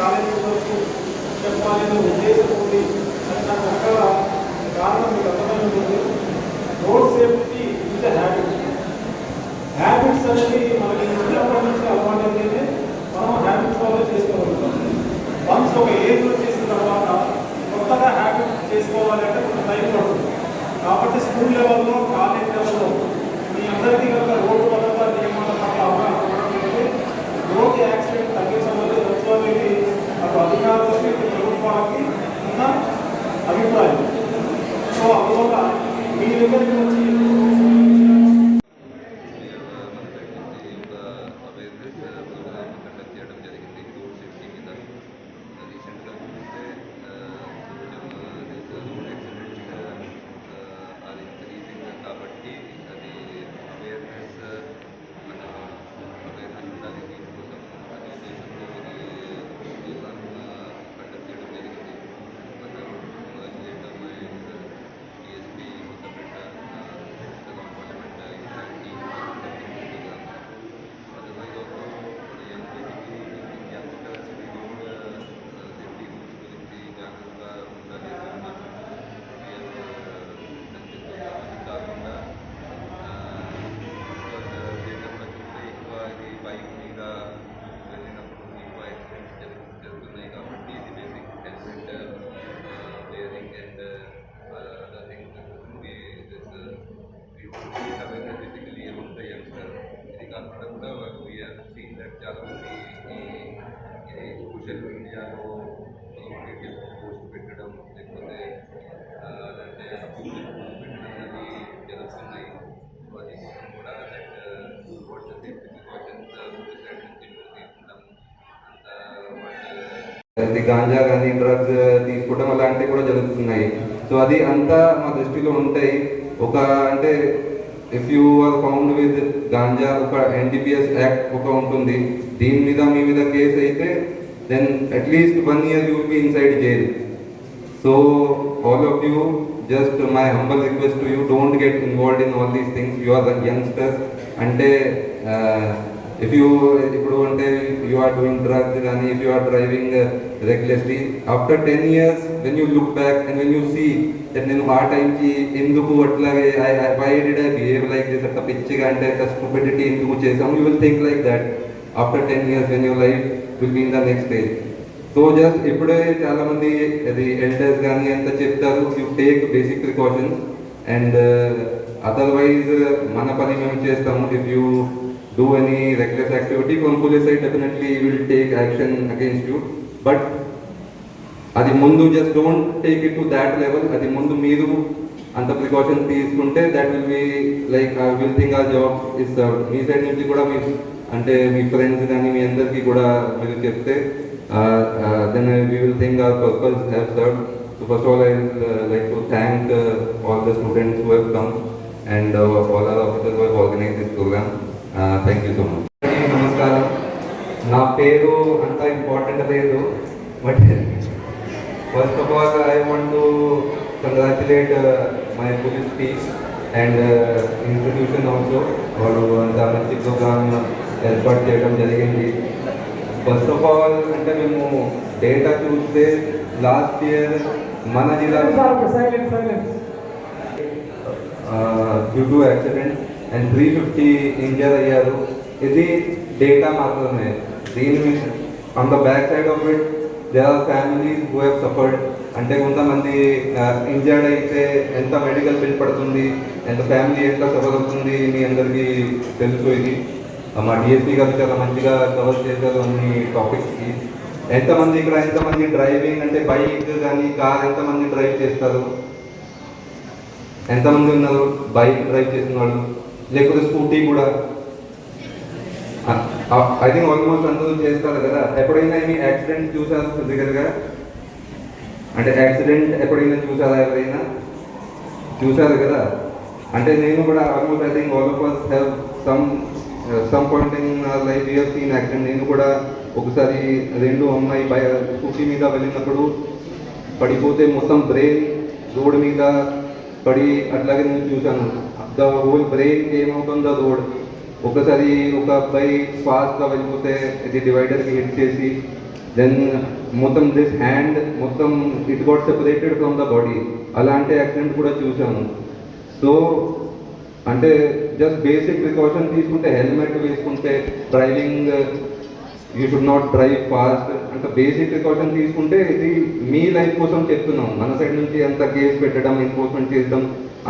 College వరకు చెప్పాలనే ఉద్దేశం ఉంది అది నాకు ఒక కారణం మీకు అర్థమైంది. Road safety is habit habits. అనేది మనకి చిన్నప్పటి నుంచి అలవాటు అయితేనే మనం హ్యాబిట్స్ వల్ల చేసుకోగలుగుతాం వన్స్ ఒక ఏజ్ చేసిన తర్వాత కొత్తగా హ్యాబిట్ చేసుకోవాలంటే కొంత టైం పడుతుంది. కాబట్టి స్కూల్ లెవెల్లో కాలేజ్ లెవెల్లో మీ అందరికీ కనుక రోడ్డు వల్ల అధికారులకి ఇటు ప్రభుత్వాలకి ఉన్న అభిప్రాయం సో అందువల్ల అది గాంజా కానీ డ్రగ్స్ తీసుకోవడం అలాంటివి కూడా జరుగుతున్నాయి. సో అది అంతా మా దృష్టిలో ఉంటాయి. ఒక అంటే if you are found with ganja ఒక ఎన్టీపీఎస్ యాక్ట్ ఒక ఉంటుంది. దీని మీద మీ మీద కేసు అయితే then at least one year you be inside jail so all of you just my humble request you don't get involved in all these things you are the youngsters అంటే uh, if you ఇప్పుడు అంటే you are doing drugs కానీ if you are driving regularly after ten years when you look back and when you see that నేను ఆ టైంకి ఎందుకు అట్లాగే I why did I behave like this అట్లా పిచ్చిగా అంటే స్టూపిడిటీ ఎందుకు చేసాము you will think like that after ten years when your life will be in the next stage so just ఇప్పుడే చాలామంది అది ఎల్డర్స్ కానీ ఎంత చెప్తారు. You take basic precautions and otherwise మన పని మేము చేస్తాము. If you do any reckless activity, from police side definitely will take action against you. But అది ముందు just don't take it to that level అది ముందు మీరు అంత ప్రికాషన్ తీసుకుంటే that will be like will think ఆ జాబ్ ఇస్ మీ side నుంచి కూడా మీ అంటే మీ ఫ్రెండ్స్ కానీ మీ అందరికీ కూడా మీరు చెప్తే then we will think our purpose have serve so first all I like to thank all the students who have come and all our officers who have organise this programme thank you so much నమస్కారం. నా పేరు అంత important లేదు but I want to congratulate uh, my police team and uh, institution also వాళ్ళు అంత మంచి programme ఏర్పాటు చేయడం జరిగింది. ఫస్ట్ ఆఫ్ ఆల్ అంటే మేము డేటా చూస్తే లాస్ట్ ఇయర్ మన silent due to accident and three fifty injure అయ్యారు. ఇది డేటా మాత్రమే. దీని on the back side of it they are families who have suffered అంటే కొంతమంది ఇంజర్డ్ అయితే ఎంత మెడికల్ బిల్ పడుతుంది ఎంత ఫ్యామిలీ ఎంత సఫర్ అవుతుంది మీ అందరికీ తెలుసు ఇది. మా డిఎస్పీ గారు చాలా మంచిగా కవర్ చేశారు అన్ని టాపిక్స్కి ఎంతమంది ఇక్కడ ఎంతమంది డ్రైవింగ్ అంటే బైక్ కానీ కార్ ఎంతమంది డ్రైవ్ చేస్తారు? ఎంతమంది ఉన్నారు? బైక్ డ్రైవ్ చేసిన వాళ్ళు? లేకపోతే స్కూటీ కూడా. ఐ థింక్ ఆల్మోస్ట్ అందరూ చేస్తారు కదా. ఎప్పుడైనా ఏమి యాక్సిడెంట్ చూసారు ఫిజికల్గా అంటే యాక్సిడెంట్ ఎప్పుడైనా చూసారా ఎవరైనా? చూసారు కదా? అంటే నేను కూడా almost I think all of us have some some point in life you're seen accident నేను కూడా ఒకసారి రెండు అమ్మాయి బై uh, స్కూటీ మీద వెళ్ళినప్పుడు పడిపోతే మొత్తం బ్రెయిన్ రోడ్ మీద పడి అట్లాగే నేను చూశాను. ద హోల్ బ్రెయిన్ ఏమవుతుందో రోడ్ ఒకసారి ఒక అబ్బాయి ఫాస్ట్గా వెళ్ళిపోతే ఇది డివైడర్కి హిట్ చేసి దెన్ మొత్తం దిస్ హ్యాండ్ మొత్తం it got separated from the body అలాంటి యాక్సిడెంట్ కూడా చూసాము సో అంటే జస్ట్ బేసిక్ ప్రికాషన్ తీసుకుంటే హెల్మెట్ వేసుకుంటే driving you should not drive fast అంటే బేసిక్ ప్రికాషన్ తీసుకుంటే ఇది మీ లైఫ్ కోసం చెప్తున్నాం మన సైడ్ నుంచి అంత కేసు పెట్టడం ఎన్ఫోర్స్మెంట్ చేద్దాం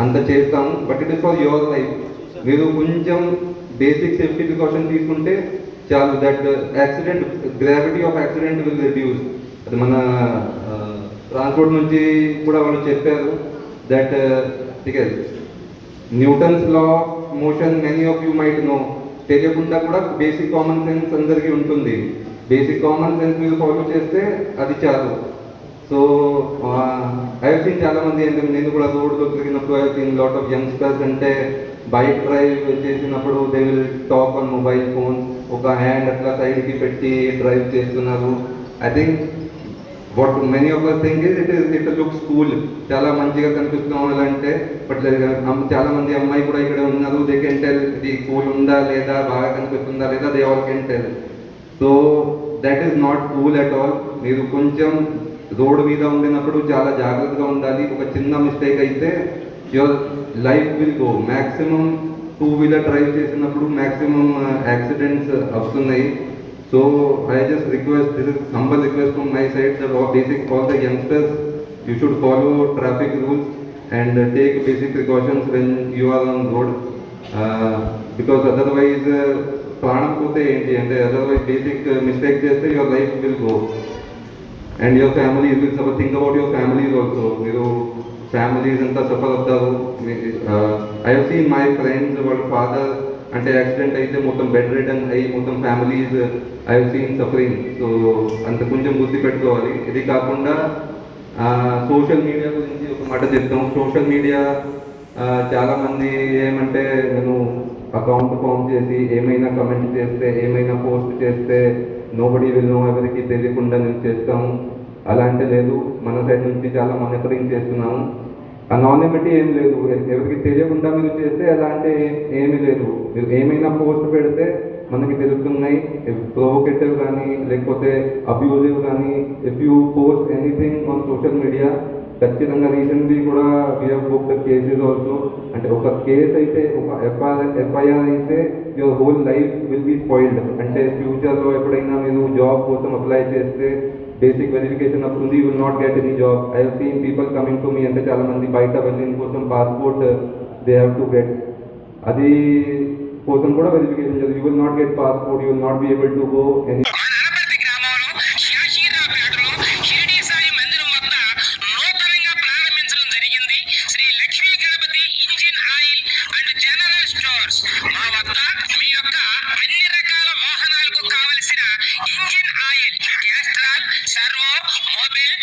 అంత చేస్తాం. But it is for your life మీరు కొంచెం బేసిక్ సేఫ్టీ ప్రికాషన్ తీసుకుంటే చాలు. That accident gravity of accident will reduce అది మన uh, ట్రాన్స్పోర్ట్ నుంచి కూడా వాళ్ళు చెప్పారు that Newton's law of motion many of you might know తెలియకుండా కూడా బేసిక్ కామన్ సెన్స్ అందరికీ ఉంటుంది. బేసిక్ కామన్ సెన్స్ మీరు ఫాలో చేస్తే అది చాలు. సో ఐ సీన్ చాలా మంది అంటే నేను కూడా రోడ్లో తిరిగినప్పుడు I seen lot of youngsters అంటే బైక్ డ్రైవ్ చేసినప్పుడు they will talk on mobile phone ఒక హ్యాండ్ అట్లా సైడ్కి పెట్టి డ్రైవ్ చేస్తున్నారు. I think what many of thing is it it looks cool చాలా మంచిగా కనిపిస్తున్నాం ఎలా అంటే బట్ చాలా మంది అమ్మాయి కూడా ఇక్కడ ఉన్నారు. దే కెన్ టెల్ ఇది కూల్ ఉందా లేదా బాగా కనిపిస్తుందా లేదా they all can tell so that is not cool at all మీరు కొంచెం రోడ్ మీద ఉండినప్పుడు చాలా జాగ్రత్తగా ఉండాలి. ఒక చిన్న మిస్టేక్ అయితే your life will go maximum two wheeler drive చేసినప్పుడు మ్యాక్సిమం యాక్సిడెంట్స్ uh, uh, వస్తున్నాయి. So I just request, this is humble request from my side that all basic, all the youngsters, you should follow traffic rules and uh, take basic precautions when you are on road. Uh, because otherwise, pranam uh, and otherwise basic uh, mistake just your life will go. And your family will suffer. Think about your families also. You know, families and the suffer of the. Uh, I have seen my friends, our father, అంటే accident అయితే మొత్తం bed return అయ్యి మొత్తం families I seen suffering so అంత కొంచెం గుర్తు పెట్టుకోవాలి. ఇది కాకుండా సోషల్ మీడియా గురించి ఒక మాట చెప్తాం. సోషల్ మీడియా చాలామంది ఏమంటే నేను అకౌంట్ ఫామ్ చేసి ఏమైనా కమెంట్ చేస్తే ఏమైనా పోస్ట్ చేస్తే నోబడి విల్ నో ఎవరికి తెలియకుండా నేను చేస్తాము అలాంటి లేదు. మన సైడ్ నుంచి చాలా మానిటరింగ్ చేస్తున్నాము. అనానిమిటీ ఏం లేదు. ఎవరికి తెలియకుండా మీరు చేస్తే అలా అంటే ఏమీ లేదు. మీరు ఏమైనా పోస్ట్ పెడితే మనకి తెలుస్తున్నాయి. ప్రొవోకేటివ్ కానీ లేకపోతే అబ్యూజివ్ కానీ if you post anything on social media ఖచ్చితంగా రీసెంట్లీ కూడా we are have book cases also అంటే ఒక కేసు అయితే ఒక ఎఫ్ఐఆర్ ఎఫ్ఐఆర్ అయితే your whole life will be spoiled అంటే ఫ్యూచర్లో ఎప్పుడైనా మీరు జాబ్ కోసం అప్లై చేస్తే బేసిక్ వెరిఫికేషన్ వస్తుంది you will not get any job I have seen people coming to me అంటే చాలా మంది బయట వెళ్ళిన కోసం passport they have to get అది కోసం కూడా verification you will not get passport you will not be able to go any servo mobile